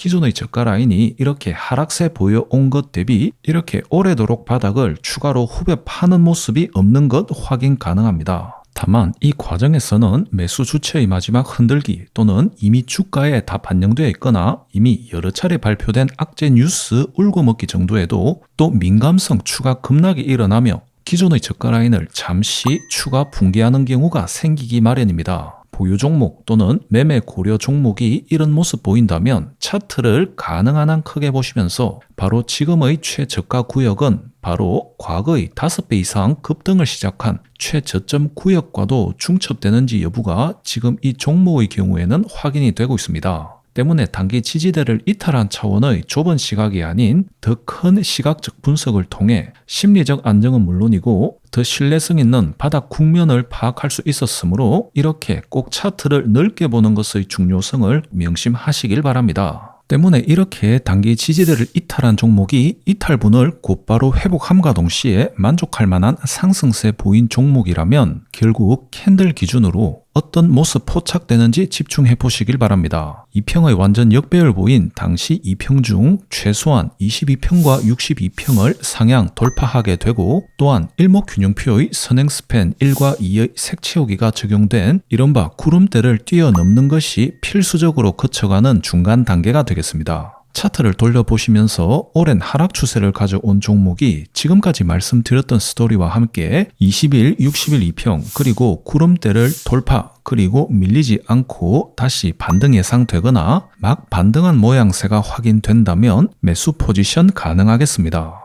기존의 저가 라인이 이렇게 하락세 보여온 것 대비 이렇게 오래도록 바닥을 추가로 후벼 파는 모습이 없는 것 확인 가능합니다. 다만 이 과정에서는 매수 주체의 마지막 흔들기 또는 이미 주가에 다 반영되어 있거나 이미 여러 차례 발표된 악재 뉴스 울고먹기 정도에도 또 민감성 추가 급락이 일어나며 기존의 저가 라인을 잠시 추가 붕괴하는 경우가 생기기 마련입니다. 보유 종목 또는 매매 고려 종목이 이런 모습 보인다면 차트를 가능한 한 크게 보시면서 바로 지금의 최저가 구역은 바로 과거의 5배 이상 급등을 시작한 최저점 구역과도 중첩되는지 여부가 지금 이 종목의 경우에는 확인이 되고 있습니다. 때문에 단기 지지대를 이탈한 차원의 좁은 시각이 아닌 더 큰 시각적 분석을 통해 심리적 안정은 물론이고 더 신뢰성 있는 바닥 국면을 파악할 수 있었으므로 이렇게 꼭 차트를 넓게 보는 것의 중요성을 명심하시길 바랍니다. 때문에 이렇게 단기 지지대를 이탈한 종목이 이탈분을 곧바로 회복함과 동시에 만족할 만한 상승세 보인 종목이라면 결국 캔들 기준으로 어떤 모습 포착되는지 집중해 보시길 바랍니다. 2평의 완전 역배열 보인 당시 2평 중 최소한 22평과 62평을 상향 돌파하게 되고 또한 일목균형표의 선행 스팬 1과 2의 색채우기가 적용된 이른바 구름대를 뛰어넘는 것이 필수적으로 거쳐가는 중간 단계가 되겠습니다. 차트를 돌려보시면서 오랜 하락 추세를 가져온 종목이 지금까지 말씀드렸던 스토리와 함께 20일, 60일 2평, 그리고 구름대를 돌파, 그리고 밀리지 않고 다시 반등 예상되거나 막 반등한 모양새가 확인된다면 매수 포지션 가능하겠습니다.